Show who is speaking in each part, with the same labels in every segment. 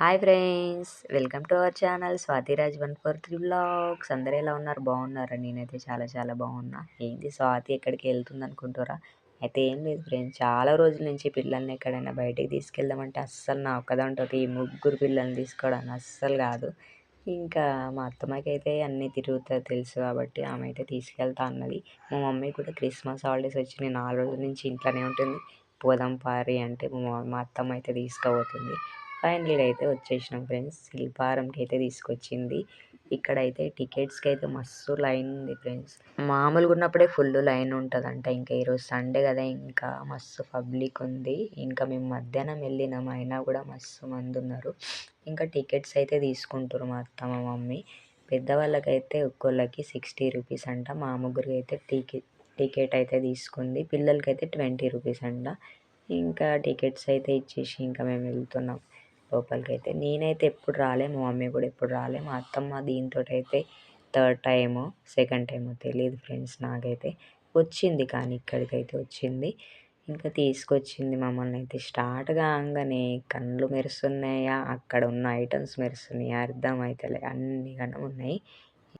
Speaker 1: Hi friends welcome to our channel Swathiraj one four three blogs. అందరూ ఎలా ఉన్నారు? బాగున్నారా? నేనైతే చాలా చాలా బాగున్నా. ఏంటి స్వాతి ఎక్కడికి వెళ్తుంది అనుకుంటారా అయితే ఏం లేదు ఫ్రెండ్స్ చాలా రోజుల నుంచి పిల్లల్ని ఎక్కడైనా బయటికి తీసుకెళ్దామంటే అస్సలు నా ఒక్కదాంతో ఈ ముగ్గురు పిల్లల్ని తీసుకోవడానికి అస్సలు కాదు. ఇంకా మా అత్తమ్మకి అయితే అన్నీ తిరుగుతుంది తెలుసు కాబట్టి ఆమె అయితే తీసుకెళ్తా అన్నది. మా మమ్మీ కూడా క్రిస్మస్ హాలిడేస్ నేను నాలుగు రోజుల నుంచి ఇంట్లోనే ఉంటుంది. పోదాం పారి అంటే మా అత్తమ్మ అయితే తీసుకుపోతుంది. ఫైనల్గా అయితే వచ్చేసినాం ఫ్రెండ్స్. శిల్పారంకి అయితే తీసుకొచ్చింది. ఇక్కడైతే టికెట్స్కి అయితే మస్తు లైన్ ఉంది ఫ్రెండ్స్. మామూలుగా ఉన్నప్పుడే ఫుల్ లైన్ ఉంటుందంట. ఇంకా ఈరోజు సండే కదా ఇంకా మస్తు పబ్లిక్ ఉంది. ఇంకా మేము మధ్యాహ్నం వెళ్ళినాం అయినా కూడా మస్తు మంది ఉన్నారు. ఇంకా టికెట్స్ అయితే తీసుకుంటారు మా అత్త మా మమ్మీ. పెద్దవాళ్ళకైతే ఒక్కొక్కరికి సిక్స్టీ రూపీస్ అంట. మా ముగ్గురికి అయితే టికెట్ టికెట్ అయితే తీసుకుంది. పిల్లలకైతే ట్వంటీ రూపీస్ అంట. ఇంకా టికెట్స్ అయితే ఇచ్చేసి ఇంకా మేము వెళ్తున్నాం. లోపలికి అయితే నేనైతే ఎప్పుడు రాలే మా మమ్మీ కూడా ఎప్పుడు రాలే. మా అత్తమ్మ దీంతో అయితే థర్డ్ టైము సెకండ్ టైమో తెలియదు ఫ్రెండ్స్ నాకైతే. వచ్చింది కానీ ఇక్కడికైతే వచ్చింది. ఇంకా తీసుకొచ్చింది మమ్మల్ని అయితే స్టార్ట్ కాగానే కళ్ళు మెరుస్తున్నాయా అక్కడ ఉన్న ఐటమ్స్ మెరుస్తున్నాయా అర్థం అవుతలే అన్ని కన్నా ఉన్నాయి.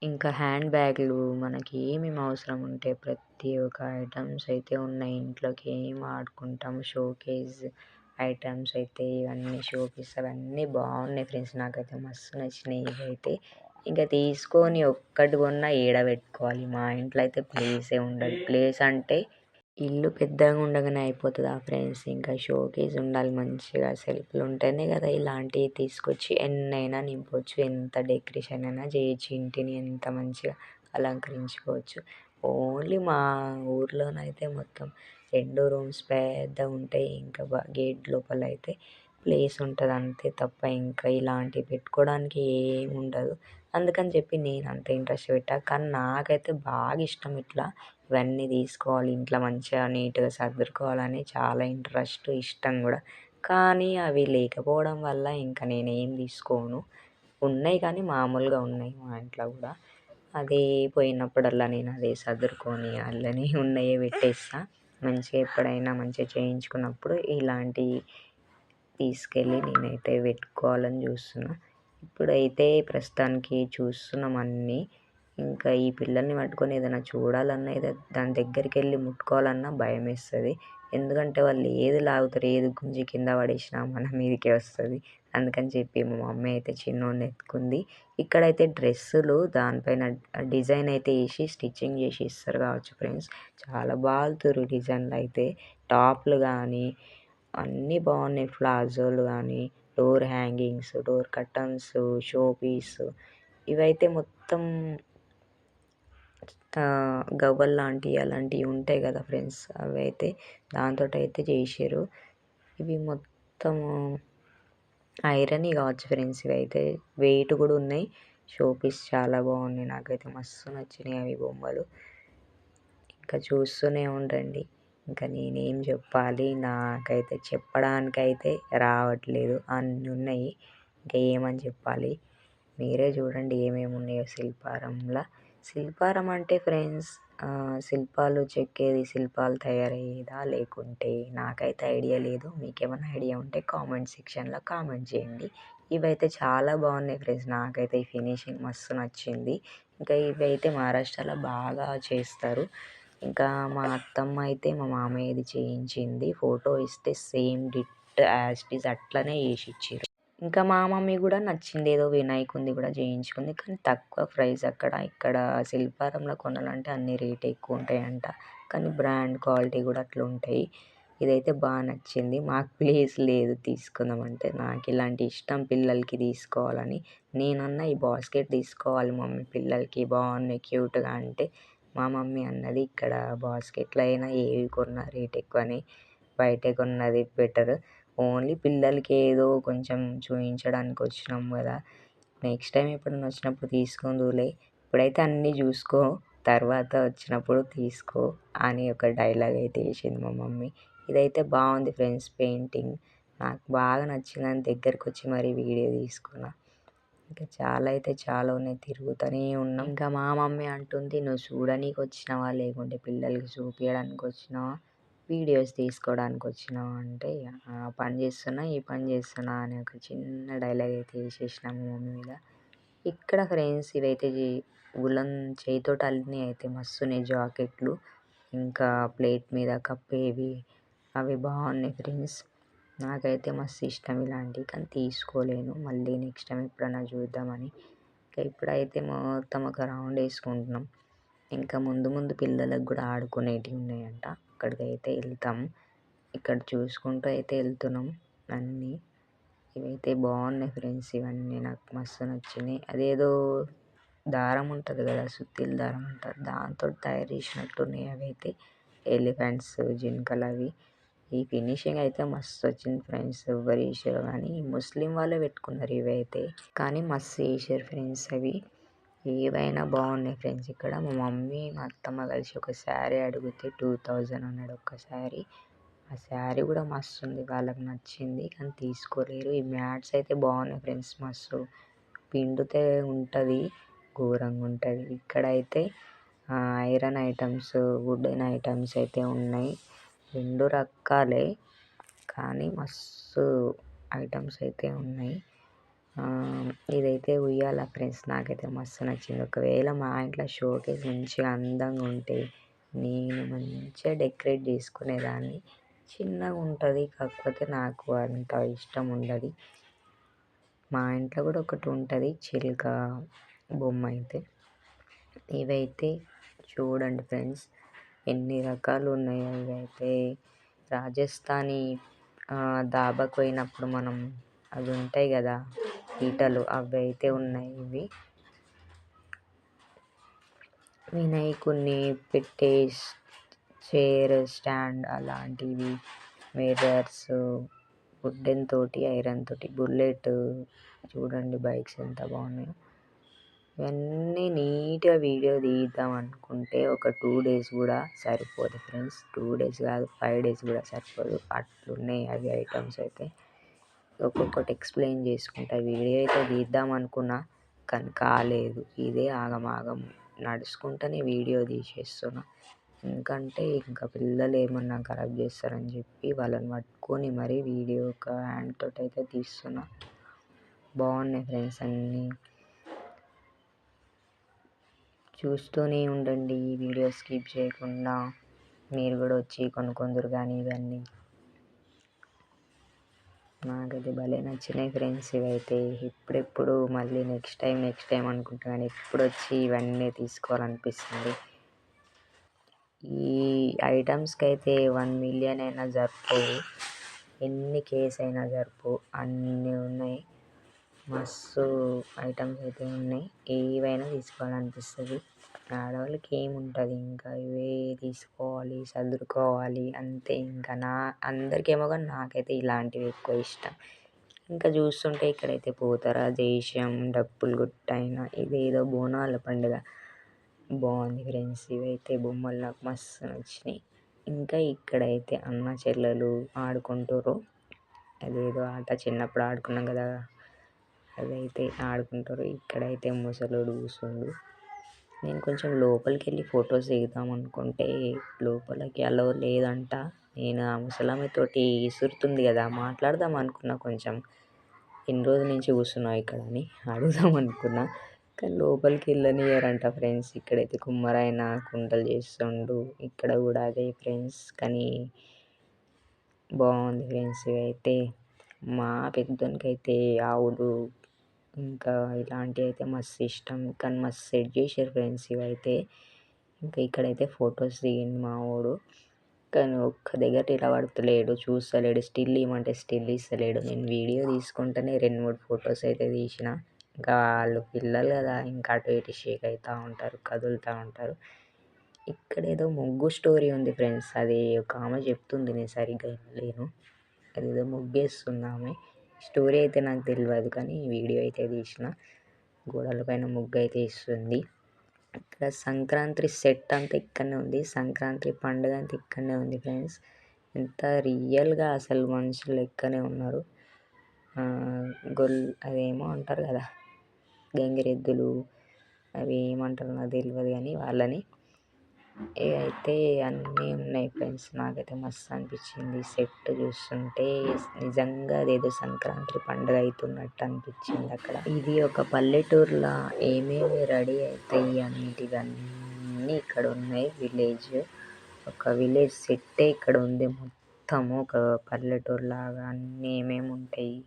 Speaker 1: ఇంకా హ్యాండ్ బ్యాగ్లు మనకి ఏమేమి అవసరం ఉంటే ప్రతి ఒక్క ఐటమ్స్ అయితే ఉన్నాయి. ఇంట్లోకి ఏం ఆడుకుంటాం షోకేజ్ ఐటమ్స్ అయితే ఇవన్నీ షో పీస్ అవన్నీ బాగున్నాయి ఫ్రెండ్స్. నాకైతే మస్తు నచ్చినాయి ఇవైతే ఇంకా తీసుకొని ఒక్కటి కొన్నా ఏడ పెట్టుకోవాలి మా ఇంట్లో అయితే ప్లేసే ఉండదు. ప్లేస్ అంటే ఇల్లు పెద్దగా ఉండగానే అయిపోతుంది ఆ ఫ్రెండ్స్. ఇంకా షోకేస్ ఉండాలి మంచిగా. సెల్ఫ్లు ఉంటేనే కదా ఇలాంటివి తీసుకొచ్చి ఎన్నైనా నింపొచ్చు. ఎంత డెకరేషన్ అయినా చేయొచ్చు ఇంటిని ఎంత మంచిగా అలంకరించుకోవచ్చు. ఓన్లీ మా ఊర్లోనైతే మొత్తం రెండు రూమ్స్ పెద్దగా ఉంటాయి. ఇంకా గేట్ లోపల అయితే ప్లేస్ ఉంటుంది అంతే తప్ప ఇంకా ఇలాంటివి పెట్టుకోవడానికి ఏమి ఉండదు. అందుకని చెప్పి నేను అంత ఇంట్రెస్ట్ పెట్టా. కానీ నాకైతే బాగా ఇష్టం ఇట్లా ఇవన్నీ తీసుకోవాలి ఇంట్లో మంచిగా నీట్గా సర్దుకోవాలని చాలా ఇంట్రెస్ట్ ఇష్టం కూడా. కానీ అవి లేకపోవడం వల్ల ఇంకా నేనేం తీసుకోను. ఉన్నాయి కానీ మామూలుగా ఉన్నాయి మా ఇంట్లో కూడా. అదే పోయినప్పుడల్లా నేను అది సర్దుకొని అందులోనే ఉన్నాయే పెట్టేస్తా. మంచిగా ఎప్పుడైనా మంచిగా చేయించుకున్నప్పుడు ఇలాంటివి తీసుకెళ్ళి నేనైతే పెట్టుకోవాలని చూస్తున్నా. ఇప్పుడైతే ప్రస్తుతానికి చూస్తున్నాం అన్నీ. ఇంకా ఈ పిల్లల్ని పట్టుకొని ఏదైనా చూడాలన్నా ఏదో దాని దగ్గరికి వెళ్ళి ముట్టుకోవాలన్నా భయం వేస్తుంది ఎందుకంటే వాళ్ళు ఏది లాగుతారు ఏది గుంజి కింద పడేసినా మన మీదకే వస్తుంది. అందుకని చెప్పి మా మమ్మీ అయితే చిన్నోడిని ఎత్తుకుంది. ఇక్కడైతే డ్రెస్సులు దానిపైన డిజైన్ అయితే వేసి స్టిచ్చింగ్ చేసి ఇస్తారు కావచ్చు ఫ్రెండ్స్. చాలా బాగుతురు డిజైన్లు అయితే. టాప్లు కానీ అన్నీ బాగున్నాయి. ప్లాజోలు కానీ door hangings door curtains show piece ఇవైతే మొత్తం గవ్వలు లాంటివి అలాంటివి ఉంటాయి కదా ఫ్రెండ్స్ అవి అయితే దాంతో అయితే చేసారు ఇవి మొత్తము ఐరన్ కావచ్చు ఫ్రెండ్స్ ఇవి అయితే వెయిట్ కూడా ఉన్నాయి. షో పీస్ చాలా బాగున్నాయి. నాకైతే మస్తు నచ్చినాయి అవి బొమ్మలు. ఇంకా చూస్తూనే ఉండండి. ఇంకా నేనేం చెప్పాలి? నాకైతే చెప్పడానికైతే రావట్లేదు. అన్నీ ఉన్నాయి. ఇంకా ఏమని చెప్పాలి? మీరే చూడండి ఏమేమి ఉన్నాయో శిల్పారంలో. శిల్పారం అంటే ఫ్రెండ్స్ శిల్పాలు చెక్కేది శిల్పాలు తయారయ్యేదా? లేకుంటే నాకైతే ఐడియా లేదు. మీకేమైనా ఐడియా ఉంటే కామెంట్ సెక్షన్లో కామెంట్ చేయండి. ఇవైతే చాలా బాగున్నాయి ఫ్రెండ్స్. నాకైతే ఈ ఫినిషింగ్ మస్తు నచ్చింది. ఇంకా ఇవి అయితే మహారాష్ట్రలో బాగా చేస్తారు. ఇంకా మా అత్తమ్మ అయితే మా మామయ్యది చేయించింది. ఫోటో ఇస్తే సేమ్ డిట్ యాజ్ ఇట్ ఈజ్ అట్లనే చేసి ఇచ్చారు ఇంకా మా మమ్మీ కూడా నచ్చింది ఏదో వినాయకుంది కూడా చేయించుకుంది. కానీ తక్కువ ప్రైస్ అక్కడ. ఇక్కడ శిల్పారంలో కొనాలంటే అన్ని రేట్ ఎక్కువ ఉంటాయంట. కానీ బ్రాండ్ క్వాలిటీ కూడా అట్లా ఉంటాయి. ఇదైతే బాగా నచ్చింది. మాకు ప్లేస్ లేదు తీసుకుందామంటే నాకు ఇలాంటి ఇష్టం పిల్లలకి తీసుకోవాలని. నేనన్నా ఈ బాస్కెట్ తీసుకోవాలి మమ్మీ పిల్లలకి. బాగున్నాయి క్యూట్గా అంటే. మా మమ్మీ అన్నది ఇక్కడ బాస్కెట్లో అయినా ఏవి కొన్నా రేట్ ఎక్కువని. బయట కొన్నది బెటర్. ఓన్లీ పిల్లలకి ఏదో కొంచెం చూపించడానికి వచ్చినాం కదా. నెక్స్ట్ టైం ఎప్పుడైనా వచ్చినప్పుడు తీసుకుందులే ఇప్పుడైతే అన్నీ చూసుకో తర్వాత వచ్చినప్పుడు తీసుకో అని ఒక డైలాగ్ అయితే వేసింది మా మమ్మీ. ఇదైతే బాగుంది ఫ్రెండ్స్ పెయింటింగ్ నాకు బాగా నచ్చిందని దగ్గరకు వచ్చి మరీ వీడియో తీసుకున్నా. ఇంకా చాలా అయితే చాలా ఉన్నాయి తిరుగుతూనే ఉన్నాం. ఇంకా మా మమ్మీ అంటుంది నువ్వు చూడనీకి వచ్చినావా లేకుంటే పిల్లలకి చూపించడానికి వచ్చినావా వీడియోస్ తీసుకోవడానికి వచ్చినావు అంటే ఆ పని చేస్తున్నా ఈ పని చేస్తున్నా అని ఒక చిన్న డైలాగ్ అయితే వేసేసినాము మమ్మీ మీద. ఇక్కడ ఫ్రెండ్స్ ఇవైతే ఉలన్ చేయితోటి అల్లినవి అయితే మస్తున్నాయి జాకెట్లు. ఇంకా ప్లేట్ మీద కప్పేవి అవి బాగున్నాయి ఫ్రెండ్స్. నాకైతే మస్తు ఇష్టం ఇలాంటివి కానీ తీసుకోలేను. మళ్ళీ నెక్స్ట్ టైం ఎప్పుడైనా చూద్దామని. ఇంకా ఇప్పుడైతే మొత్తం ఒక రౌండ్ వేసుకుంటున్నాం. ఇంకా ముందు ముందు పిల్లలకు కూడా ఆడుకునేటివి ఉన్నాయంట. అక్కడికైతే వెళ్తాం ఇక్కడ చూసుకుంటూ అయితే వెళ్తున్నాం. అన్నీ ఇవైతే బాగున్నాయి ఫ్రెండ్స్. ఇవన్నీ నాకు మస్తు నచ్చినాయి. అదేదో దారం ఉంటుంది కదా సుత్తిల దారం ఉంటుంది. దాంతో తయారు చేసినట్టు ఉన్నాయి అవైతే. ఎలిఫెంట్స్ జింకలు అవి. ఈ ఫినిషింగ్ అయితే మస్తు వచ్చింది ఫ్రెండ్స్. ఎవరు వేసారో కానీ ముస్లిం వాళ్ళే పెట్టుకున్నారు ఇవి అయితే కానీ మస్తు వేసారు ఫ్రెండ్స్ అవి. ఏవైనా బాగున్నాయి ఫ్రెండ్స్ ఇక్కడ. మా మమ్మీ మా అత్తమ్మ కలిసి ఒక శారీ అడిగితే టూ థౌజండ్ అన్నాడు ఒక శారీ. ఆ శారీ కూడా మస్తు ఉంది వాళ్ళకి నచ్చింది కానీ తీసుకోలేరు. ఈ మ్యాట్స్ అయితే బాగున్నాయి ఫ్రెండ్స్ మస్తు పిండితే ఉంటుంది ఘోరంగా ఉంటుంది. ఇక్కడైతే ఐరన్ ఐటమ్స్ వుడెన్ ఐటమ్స్ అయితే ఉన్నాయి. రెండు రకాలే కానీ మస్తు ఐటమ్స్ అయితే ఉన్నాయి. ఇదైతే ఉయ్యాల ఫ్రెండ్స్ నాకైతే మస్తు నచ్చింది. ఒకవేళ మా ఇంట్లో షోకేస్ మంచిగా అందంగా ఉంటే నేను మంచిగా డెకరేట్ చేసుకునేదాన్ని. చిన్నగా ఉంటుంది కాకపోతే నాకు అంత ఇష్టం ఉండదు. మా ఇంట్లో కూడా ఒకటి ఉంటుంది చిలుక బొమ్మ అయితే. ఇవైతే చూడండి ఫ్రెండ్స్ ఎన్ని రకాలు ఉన్నాయో. ఇవైతే రాజస్థానీ దాబాకు పోయినప్పుడు మనం అవి ఉంటాయి కదా పీటలు అవి అయితే ఉన్నాయి ఇవి. వినాయకుడిని పెట్టే చైర్ స్టాండ్ అలాంటివి మిర్రర్స్ వుడెన్ తోటి ఐరన్ తోటి బుల్లెట్ చూడండి బైక్స్ ఎంత బాగున్నాయో. ఇవన్నీ నీట్గా వీడియో తీద్దాం అనుకుంటే ఒక టూ డేస్ కూడా సరిపోదు ఫ్రెండ్స్. టూ డేస్ కాదు ఫైవ్ డేస్ కూడా సరిపోదు. అట్లున్నాయి అవి ఐటమ్స్ అయితే. ఒక్కొక్కటి ఎక్స్ప్లెయిన్ చేసుకుంటా. వీడియో అయితే తీద్దాం అనుకున్నా కానీ కాలేదు. ఇదే ఆగమాగం. నడుచుకుంటూనే వీడియో తీసేస్తున్నా. ఎందుకంటే ఇంకా పిల్లలు ఏమన్నా ఖరాబ్ చేస్తారని చెప్పి వాళ్ళని పట్టుకొని మరీ వీడియో ఒక హ్యాండ్ తోటి అయితే తీస్తున్నా. బాగున్నాయి ఫ్రెండ్స్ అన్నీ. చూస్తూనే ఉండండి. ఈ వీడియో స్కిప్ చేయకుండా మీరు కూడా వచ్చి కొనుక్కుందరు కానీ ఇవన్నీ. నాకైతే భలే నచ్చినాయి ఫ్రెండ్స్. ఇవైతే ఇప్పుడెప్పుడు మళ్ళీ నెక్స్ట్ టైం నెక్స్ట్ టైం అనుకుంటా కానీ ఎప్పుడు వచ్చి ఇవన్నీ తీసుకోవాలనిపిస్తుంది. ఈ ఐటమ్స్కి అయితే వన్ మిలియన్ అయినా జరుపు ఎన్ని కేస్ అయినా జరుపు అన్నీ ఉన్నాయి. మస్తు ఐటమ్స్ అయితే ఉన్నాయి. ఏవైనా తీసుకోవాలనిపిస్తుంది. ఆడవాళ్ళకి ఏముంటుంది ఇంకా? ఇవే తీసుకోవాలి సర్దుకోవాలి అంతే ఇంకా. నా అందరికేమో కానీ నాకైతే ఇలాంటివి ఎక్కువ ఇష్టం. ఇంకా చూస్తుంటే ఇక్కడైతే పోతారా? దేశం డప్పులు గుట్టైనా ఇదేదో బోనాల పండుగ. బాగుంది ఫ్రెండ్స్. ఇవైతే బొమ్మలు నాకు మస్తు నచ్చినాయి. ఇంకా ఇక్కడైతే అన్న చెల్లెలు ఆడుకుంటారు అదేదో ఆట చిన్నప్పుడు ఆడుకున్నాం కదా. అదైతే ఆడుకుంటారు. ఇక్కడైతే ముసలోడు కూర్చుండు. నేను కొంచెం లోపలికి వెళ్ళి ఫొటోస్ దిగుదాం అనుకుంటే లోపలికి అలో లేదంట. నేను ఆ ముసలామెతోటి ఇసురుతుంది కదా మాట్లాడదాం అనుకున్నా కొంచెం. ఎన్ని రోజుల నుంచి కూర్చున్నావు ఇక్కడ అని అడుగుదాం అనుకున్నా. కానీ లోపలికి వెళ్ళనియరంట ఫ్రెండ్స్. ఇక్కడైతే కుమ్మరాయన కుండలు చేస్తుండు. ఇక్కడ కూడా అదే ఫ్రెండ్స్. కానీ బాగుంది ఫ్రెండ్స్ ఇవైతే. మా పెద్దోనికైతే ఆవులు ఇంకా ఇలాంటివి అయితే మస్తు ఇష్టం. కానీ మస్తు సెట్ చేశారు ఫ్రెండ్స్ ఇవైతే. ఇంకా ఇక్కడైతే ఫొటోస్ దిగిండు మా వాడు. కానీ ఒక్క దగ్గర నిలబడతలేడు చూస్తలేడు. స్టిల్ ఇవ్వమంటే స్టిల్ ఇస్తలేడు. నేను వీడియో తీసుకుంటేనే రెండు మూడు ఫొటోస్ అయితే తీసిన. ఇంకా వాళ్ళు పిల్లలు కదా ఇంకా అటు ఇటు షేక్ అవుతూ ఉంటారు కదులుతూ ఉంటారు. ఇక్కడ ఏదో ముగ్గు స్టోరీ ఉంది ఫ్రెండ్స్. అది ఒక ఆమె చెప్తుంది నేను సరిగ్గా వినలేను. అదేదో ముగ్గేస్తుంది ఆమె. స్టోరీ అయితే నాకు తెలియదు కానీ వీడియో అయితే తీసిన. గోడల పైన ముగ్గు అయితే ఇస్తుంది. ఇక్కడ సంక్రాంతి సెట్ అంతా ఇక్కడనే ఉంది. సంక్రాంతి పండుగ అంతా ఇక్కడనే ఉంది ఫ్రెండ్స్. ఎంత రియల్గా అసలు మనుషులు లెక్కనే ఉన్నారు. గొల్ అదేమో అంటారు కదా గంగిరెద్దులు అవి ఏమంటారు నాకు తెలియదు కానీ వాళ్ళని అయితే అన్నీ ఉన్నాయి ఫ్రెండ్స్. నాకైతే మస్తు అనిపించింది. సెట్ చూస్తుంటే నిజంగా అదేదో సంక్రాంతి పండుగ అవుతున్నట్టు అనిపించింది అక్కడ. ఇది ఒక పల్లెటూరులో ఏమేమి రెడీ అవుతాయి అన్నిటివన్నీ ఇక్కడ ఉన్నాయి. విలేజ్ ఒక విలేజ్ సెట్టే ఇక్కడ ఉంది. మొత్తము ఒక పల్లెటూరు లాగా అన్నీ ఏమేమి ఉంటాయి?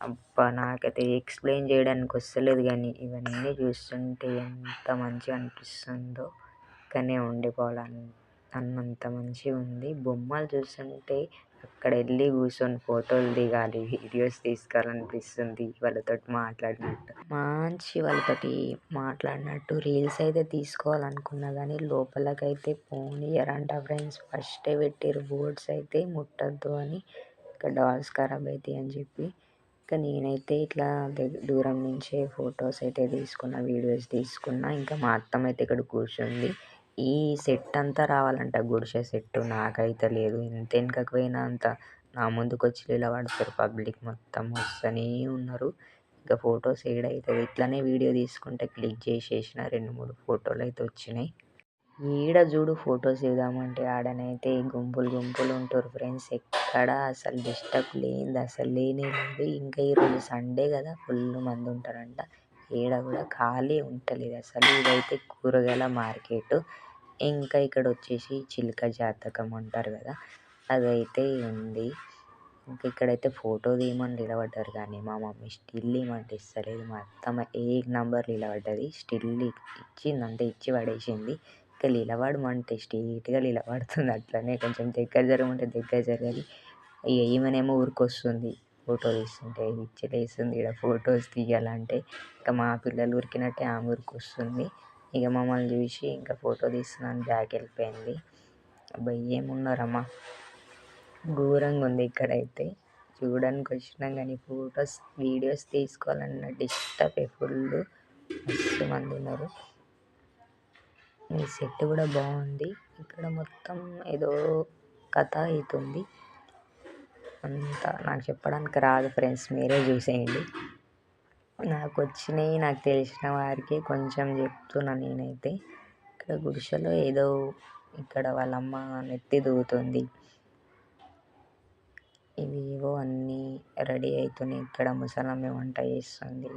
Speaker 1: అబ్బా నాకైతే ఎక్స్ప్లెయిన్ చేయడానికి వస్తలేదు కానీ ఇవన్నీ చూస్తుంటే ఎంత మంచిగా అనిపిస్తుందో. పక్కనే ఉండిపోవాలని. అన్నంత మంచిగా ఉంది. బొమ్మలు చూస్తుంటే అక్కడ వెళ్ళి కూర్చొని ఫోటోలు దిగాలి వీడియోస్ తీసుకోవాలనిపిస్తుంది వాళ్ళతోటి మాట్లాడినట్టు. మంచి వాళ్ళతోటి మాట్లాడినట్టు రీల్స్ అయితే తీసుకోవాలనుకున్నా కానీ లోపలకైతే పోనీయరంట ఫ్రెండ్స్ ఫస్టే పెట్టారు బోర్డ్స్ అయితే ముట్టద్దు అని ఇంకా డాల్స్ ఖరాబ్ అవుతాయి అని చెప్పి ఇంకా నేనైతే ఇట్లా దూరం నుంచే ఫొటోస్ అయితే తీసుకున్న వీడియోస్ తీసుకున్నా ఇంకా మా అత్తమ్మ అయితే ఇక్కడ కూర్చుంది. ఈ సెట్ అంతా రావాలంట. గుడిసె సెట్ నాకైతే లేదు. ఎంత వెనకకు పోయినా అంత నా ముందుకు వచ్చి నిలబడతారు పబ్లిక్ మొత్తం వస్తూనే ఉన్నారు. ఇంకా ఫొటోస్ ఏడవుతుంది ఇట్లానే వీడియో తీసుకుంటే క్లిక్ చేసేసిన రెండు మూడు ఫోటోలు అయితే వచ్చినాయి. ఈడ చూడు ఫొటోస్ ఇద్దామంటే ఆడనైతే గుంపులు గుంపులు ఉంటారు ఫ్రెండ్స్. ఎక్కడ అసలు డిస్టర్బ్ లేనిది అసలు లేనే లేదు ఇంకా ఈరోజు సండే కదా ఫుల్ మంది ఉంటారంట. ఈడ కూడా ఖాళీ ఉంటలేదు అసలు. ఇదైతే కూరగాయల మార్కెట్. ఇంకా ఇక్కడ వచ్చేసి చిలుక జాతకం అంటారు కదా అదైతే ఉంది. ఇంకా ఇక్కడైతే ఫోటో తీయమని నిలబడ్డారు కానీ మా మమ్మీ స్టిల్ ఇమ్మంటే ఇస్తలేదు మా అత్తమ్మ ఏ నంబర్ నిలబడ్డది. స్టిల్ ఇచ్చిందంటే ఇచ్చి పడేసింది. ఇంకా నిలబడమంటే స్ట్రీట్గా నిలబడుతుంది. అట్లనే కొంచెం దగ్గర జరగమంటే దగ్గర జరగాలి. ఇక ఈమెనేమో ఊరికొస్తుంది. ఫోటో తీస్తుంటే విచ్చిలేస్తుంది ఇక్కడ ఫొటోస్ తీయాలంటే ఇంకా మా పిల్లలు ఉరికినట్టే ఆమె ఉరికొస్తుంది. ఇక మమ్మల్ని చూసి ఇంకా ఫోటో తీస్తున్నాను బ్యాక్ వెళ్ళిపోయింది. అబ్బాయి ఏమున్నారమ్మా? ఘోరంగా ఉంది ఇక్కడైతే. చూడడానికి వచ్చినాం కానీ ఫొటోస్ వీడియోస్ తీసుకోవాలన్న డిస్టర్బ్ ఫుల్. మస్తు మంది ఉన్నారు. ఈ సెట్ కూడా బాగుంది. ఇక్కడ మొత్తం ఏదో కథ అవుతుంది. అంతా నాకు చెప్పడానికి రాదు ఫ్రెండ్స్ మీరే చూసేయండి. నాకు వచ్చినాయి నాకు తెలిసిన వారికి కొంచెం చెప్తున్నా నేనైతే. ఇక్కడ గుడిసెలో ఏదో ఇక్కడ వాళ్ళమ్మ నెత్తి దూగుతుంది. ఇవేవో అన్నీ రెడీ అవుతున్నాయి ఇక్కడ ముసలమ్మ వంట చేస్తుంది.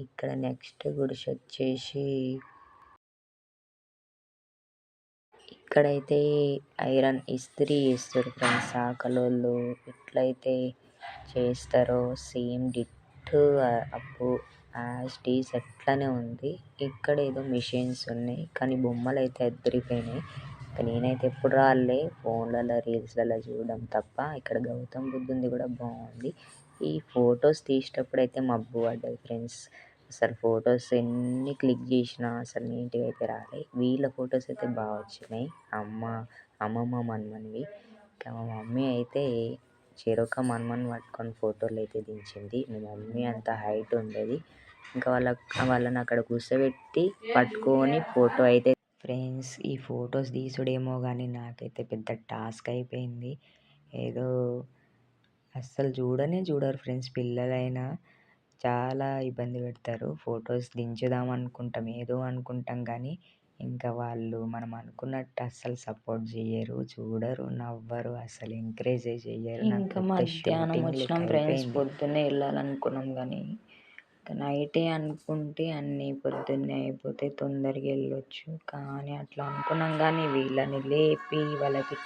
Speaker 1: ఇక్కడ నెక్స్ట్ గుడిసె వచ్చేసి ఇక్కడైతే ఐరన్ ఇస్త్రీ చేస్తారు ఫ్రెండ్స్. ఆకలోళ్ళు ఎట్లయితే చేస్తారో సేమ్ డిట్టో అప్పు యాజ్ ఇట్ ఈజ్ అట్లనే ఉంది. ఇక్కడ ఏదో మిషన్స్ ఉన్నాయి కానీ బొమ్మలు అయితే అద్దరిపోయినాయి. ఇంకా నేనైతే ఎప్పుడు రాలే. ఫోన్లలో రీల్స్లలో చూడడం తప్ప. ఇక్కడ గౌతమ్ బుద్ధుంది కూడా బాగుంది. ఈ ఫొటోస్ తీసేటప్పుడు అయితే మబ్బు పడ్డది ఫ్రెండ్స్. అసలు ఫొటోస్ ఎన్ని క్లిక్ చేసినా అసలు నీట్గా అయితే రాలే. వీళ్ళ ఫొటోస్ అయితే బాగా వచ్చినాయి. అమ్మ అమ్మమ్మ మన్మన్వి. ఇంకా మా మమ్మీ అయితే చెరొక మన్మన్ పట్టుకొని ఫోటోలు అయితే దించింది. మా మమ్మీ అంత హైట్ ఉండేది. ఇంకా వాళ్ళ వాళ్ళని అక్కడ కూర్చోబెట్టి పట్టుకొని ఫోటో అయితే ఫ్రెండ్స్ ఈ ఫొటోస్ తీసుడేమో కానీ నాకైతే పెద్ద టాస్క్ అయిపోయింది. ఏదో అస్సలు చూడనే చూడరు ఫ్రెండ్స్ పిల్లలైనా. చాలా ఇబ్బంది పెడతారు. ఫొటోస్ దించుదాం అనుకుంటాం ఏదో అనుకుంటాం కానీ ఇంకా వాళ్ళు మనం అనుకున్నట్టు అస్సలు సపోర్ట్ చేయరు చూడరు నవ్వరు అసలు ఎంకరేజ్ చేయరు
Speaker 2: ఇంకా మధ్యాహ్నం వచ్చినాం ఫ్రెండ్స్ పొద్దున్నే వెళ్ళాలనుకున్నాం కానీ ఇంకా నైటే అనుకుంటే అన్నీ పొద్దున్నే అయిపోతే తొందరగా వెళ్ళొచ్చు. కానీ అట్లా అనుకున్నాం కానీ వీళ్ళని లేపి వాళ్ళకి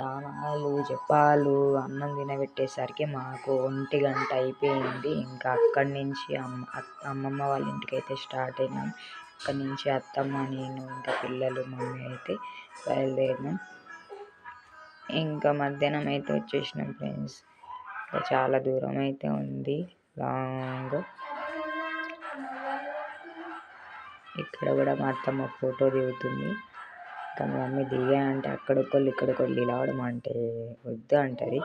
Speaker 2: స్నానాలు జపాలు అన్నం తినబెట్టేసరికి మాకు ఒంటి గంట అయిపోయింది. ఇంకా అక్కడి నుంచి అమ్మ అమ్మమ్మ వాళ్ళ ఇంటికి అయితే స్టార్ట్ అయినాం. అక్కడి నుంచి అత్తమ్మ నేను ఇంకా పిల్లలు మమ్మీ అయితే బయలుదేరినాం. ఇంకా మధ్యాహ్నం అయితే వచ్చేసినాం ఫ్రెండ్స్. ఇంకా చాలా దూరం అయితే ఉంది. లాంగ్. ఇక్కడ కూడా మా అత్తమ్మ ఫోటో దిగుతుంది. కానీ మమ్మీ దిగా అంటే అక్కడికొళ్ళు ఇక్కడికొళ్ళు నిలవడం అంటే వద్దు అంటది.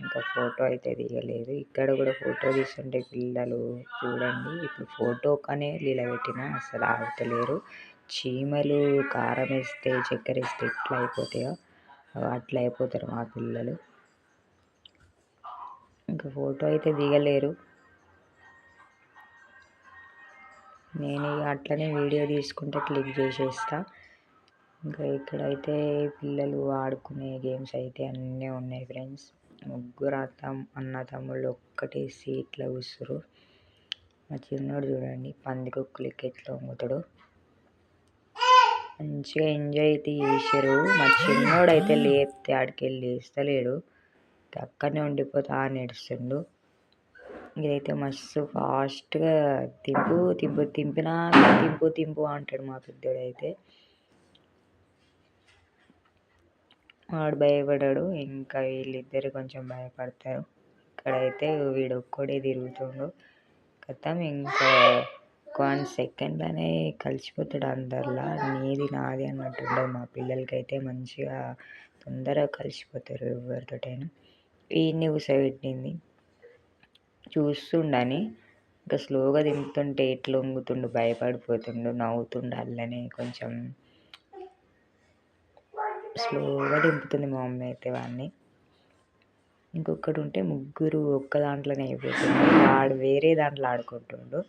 Speaker 2: ఇంకా ఫోటో అయితే దిగలేదు. ఇక్కడ కూడా ఫోటో తీస్తుంటే పిల్లలు చూడండి. ఇప్పుడు ఫోటో కానీ నిలబెట్టిన అసలు ఆగుతలేరు. చీమలు కారం వేస్తే చక్కెర వేస్తే ఎట్లా అయిపోతాయో అట్లా అయిపోతారు మా పిల్లలు. ఇంకా ఫోటో అయితే దిగలేరు. నేను అట్లనే వీడియో తీసుకుంటే క్లిక్ చేసేస్తా. ఇంకా ఇక్కడైతే పిల్లలు ఆడుకునే గేమ్స్ అయితే అన్నీ ఉన్నాయి ఫ్రెండ్స్. ముగ్గురు అత్తం అన్న తమ్ముళ్ళు ఒక్కటే సీట్లో కూర్చురు మా చిన్నోడు చూడండి పందికొక్కులకి ఎట్లా అమ్ముతాడు. మంచిగా ఎంజాయ్ అయితే చేశారు. మా చిన్నోడు అయితే లేపితే ఆడికెళ్ళి లేస్తలేడు. అక్కడనే ఉండిపోతా నడుస్తుండు. ఇదైతే మస్తు ఫాస్ట్గా తింపు తింపు తింపినా తింపు తింపు అంటాడు మా పెద్దోడు అయితే వాడు భయపడాడు. ఇంకా వీళ్ళిద్దరు కొంచెం భయపడతారు. ఇక్కడైతే వీడు ఒక్కడే తిరుగుతుండు. కథం ఇంకా వన్ సెకండ్లోనే కలిసిపోతాడు అందరిలా. నీది నాది అన్నట్టు ఉండదు. మా పిల్లలకైతే మంచిగా తొందరగా కలిసిపోతారు ఎవరితోటైనా. వీడిని కూసబెట్టింది. చూస్తుండని ఇంకా స్లోగా దింపుతుంటే ఎట్లా వంగుతుండు భయపడిపోతుండు నవ్వుతుండు అల్లనే కొంచెం. స్లోగా దింపుతుంది మా మమ్మీ అయితే వాడిని. ఇంకొకటి ఉంటే ముగ్గురు ఒక్క దాంట్లోనే అయిపోతుంది వాడు వేరే దాంట్లో ఆడుకుంటుండు.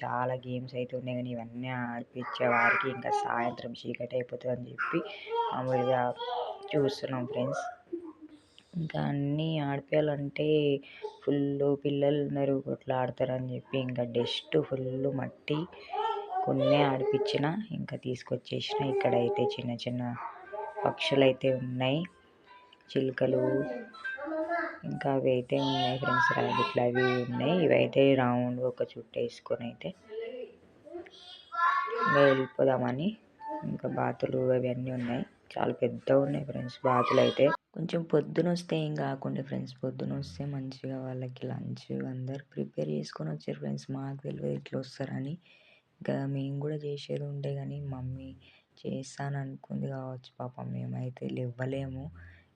Speaker 2: చాలా గేమ్స్ అయితే ఉన్నాయి కానీ ఇవన్నీ ఆడిపించే వారికి ఇంకా సాయంత్రం చీకటి అయిపోతుంది అని చెప్పి మామూలుగా చూస్తున్నాం ఫ్రెండ్స్. ఇంకా అన్నీ ఆడిపించాలంటే ఫుల్ పిల్లలు ఉన్నారు కొట్లా ఆడతారని చెప్పి ఇంకా డస్ట్ ఫుల్ మట్టి కొన్ని ఆడిపించిన ఇంకా తీసుకొచ్చేసిన. ఇక్కడైతే చిన్న చిన్న పక్షులు అయితే ఉన్నాయి. చిలుకలు ఇంకా అవి అయితే ఉన్నాయి ఫ్రెండ్స్. ర్యాబిట్లు అవి ఉన్నాయి. ఇవైతే రౌండ్ ఒక చుట్ట వేసుకొని అయితే ఇంకా వెళ్ళిపోదామని ఇంకా బాతులు అవన్నీ ఉన్నాయి. చాలా పెద్దగా ఉన్నాయి ఫ్రెండ్స్ బాతులు అయితే కొంచెం పొద్దున వస్తే ఏం కాకుండా ఫ్రెండ్స్ పొద్దున వస్తే మంచిగా వాళ్ళకి లంచ్ అందరు ప్రిపేర్ చేసుకొని వచ్చారు ఫ్రెండ్స్. మాకు తెలియదు ఇట్లా వస్తారని. ఇంకా మేము కూడా చేసేది ఉండే కానీ మమ్మీ చేస్తాను అనుకుంది కావచ్చు పాపం. మేమైతే ఇవ్వలేము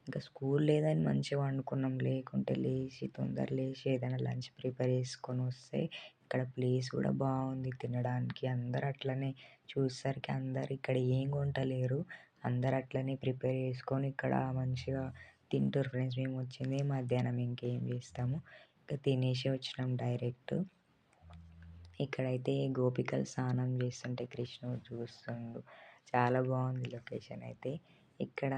Speaker 2: ఇంకా స్కూల్ లేదని మంచిగా పండుకున్నాం లేకుంటే లేచి తొందర లేచి ఏదైనా లంచ్ ప్రిపేర్ చేసుకొని వస్తే ఇక్కడ ప్లేస్ కూడా బాగుంది తినడానికి. అందరు అట్లనే చూసేసరికి అందరు ఇక్కడ ఏం కొంటలేరు అందరు అట్లనే ప్రిపేర్ చేసుకొని ఇక్కడ మంచిగా తింటారు ఫ్రెండ్స్. మేము వచ్చింది మధ్యాహ్నం ఇంకేం చేస్తాము. ఇంకా తినేసి వచ్చినాం డైరెక్ట్. ఇక్కడైతే గోపికలు స్నానం చేస్తుంటే కృష్ణుడు చూస్తుండు. చాలా బాగుంది లొకేషన్ అయితే. ఇక్కడ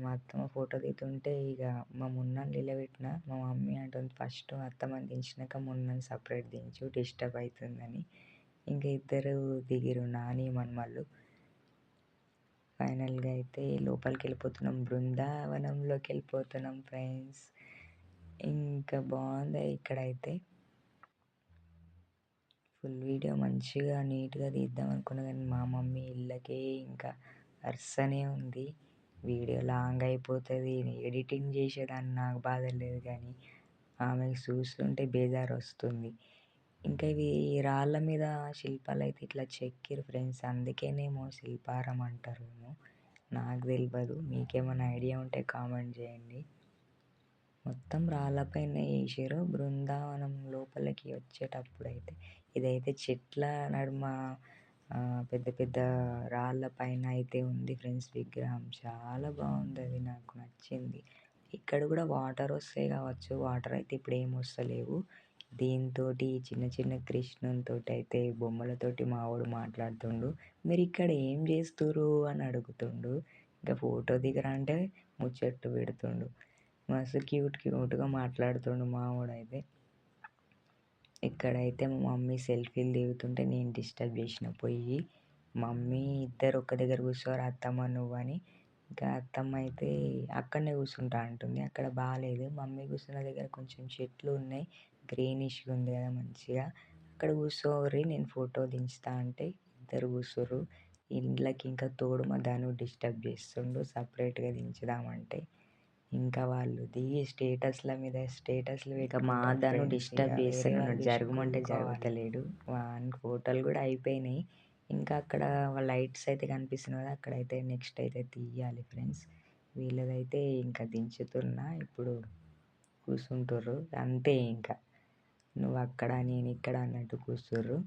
Speaker 2: మా అత్తమ్మ ఫోటో దిగుతుంటే ఇక మా మున్నని నిలబెట్టిన మా మమ్మీ అంటుంది ఫస్ట్ అత్తమ్మని దించినాక మున్నాను సపరేట్ దించు డిస్టర్బ్ అవుతుందని ఇంకా ఇద్దరు దిగిరు నాని మనమళ్ళు ఫైనల్గా అయితే లోపలికి వెళ్ళిపోతున్నాం బృందావనంలోకి వెళ్ళిపోతున్నాం ఫ్రెండ్స్. ఇంకా బాగుంది ఇక్కడైతే. ఫుల్ వీడియో మంచిగా నీట్గా తీద్దాం అనుకున్నా కానీ మా మమ్మీ ఇళ్ళకే ఇంకా అరుస్తూనే ఉంది. వీడియో లాంగ్ అయిపోతుంది. ఎడిటింగ్ చేసేదాన్ని నాకు బాధ లేదు కానీ ఆమెకు చూస్తుంటే బేజారు వస్తుంది. ఇంకా ఇవి రాళ్ళ మీద శిల్పాలు అయితే ఇట్లా చెక్కిరు ఫ్రెండ్స్. అందుకేనేమో శిల్పారం అంటారేమో. నాకు తెలియదు మీకేమైనా ఐడియా ఉంటే కామెంట్ చేయండి. మొత్తం రాళ్ళపైన వేసారు బృందావనం లోపలికి వచ్చేటప్పుడు అయితే ఇదైతే చెట్ల నడుమ పెద్ద పెద్ద రాళ్ళ పైన అయితే ఉంది ఫ్రెండ్స్ విగ్రహం. చాలా బాగుంది అది నాకు నచ్చింది. ఇక్కడ కూడా వాటర్ వస్తాయి కావచ్చు. వాటర్ అయితే ఇప్పుడు ఏం వస్తలేవు. దీంతో చిన్న చిన్న కృష్ణునితోటి అయితే బొమ్మలతోటి మావాడు మాట్లాడుతుండు. మీరు ఇక్కడ ఏం చేస్తురు అని అడుగుతుండు. ఇంకా ఫోటో దిగరా అంటే ముచ్చట్టు పెడుతుండు. మస్తు క్యూట్ క్యూట్గా మాట్లాడుతుండు మావాడు ఇక్కడైతే మా మమ్మీ సెల్ఫీలు దిగుతుంటే నేను డిస్టర్బ్ చేసిన పోయి మమ్మీ ఇద్దరు ఒక దగ్గర కూర్చోరు అత్తమ్మ నువ్వు అని. ఇంకా అత్తమ్మ అయితే అక్కడనే కూర్చుంటా అంటుంది. అక్కడ బాగాలేదు మమ్మీ కూర్చున్న దగ్గర కొంచెం చెట్లు ఉన్నాయి. గ్రీనిష్గా ఉంది కదా మంచిగా. అక్కడ కూర్చోరి నేను ఫోటో దించుతా అంటే ఇద్దరు కూర్చోరు ఇండ్లకి ఇంకా తోడు మా దాన్ని డిస్టర్బ్ చేస్తుండు. సపరేట్గా దించుదామంటే. ఇంకా వాళ్ళు దిగి స్టేటస్ల మీద స్టేటస్లు ఇక మా దాన్ని డిస్టర్బ్ చేస్తున్నాడు జరగమంటే జరుగుతలేడు. వాని ఫోటోలు కూడా అయిపోయినాయి. ఇంకా అక్కడ లైట్స్ అయితే కనిపిస్తున్నాయి కదా అక్కడైతే నెక్స్ట్ అయితే తీయాలి ఫ్రెండ్స్. వీళ్ళదైతే ఇంకా దించుతున్నా ఇప్పుడు కూర్చుంటుర్రు. అంతే ఇంకా. నువ్వు అక్కడ నేను ఇక్కడ అన్నట్టు కూర్చుర్రు.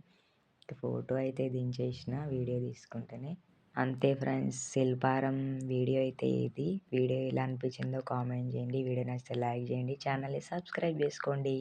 Speaker 2: ఫోటో అయితే దించేసిన వీడియో తీసుకుంటేనే. అంతే ఫ్రెండ్స్ శిల్పారం వీడియో అయితే ఇది. వీడియో ఎలా అనిపించిందో కామెంట్ చేయండి. వీడియో నచ్చితే లైక్ చేయండి. ఛానల్ని సబ్స్క్రైబ్ చేసుకోండి.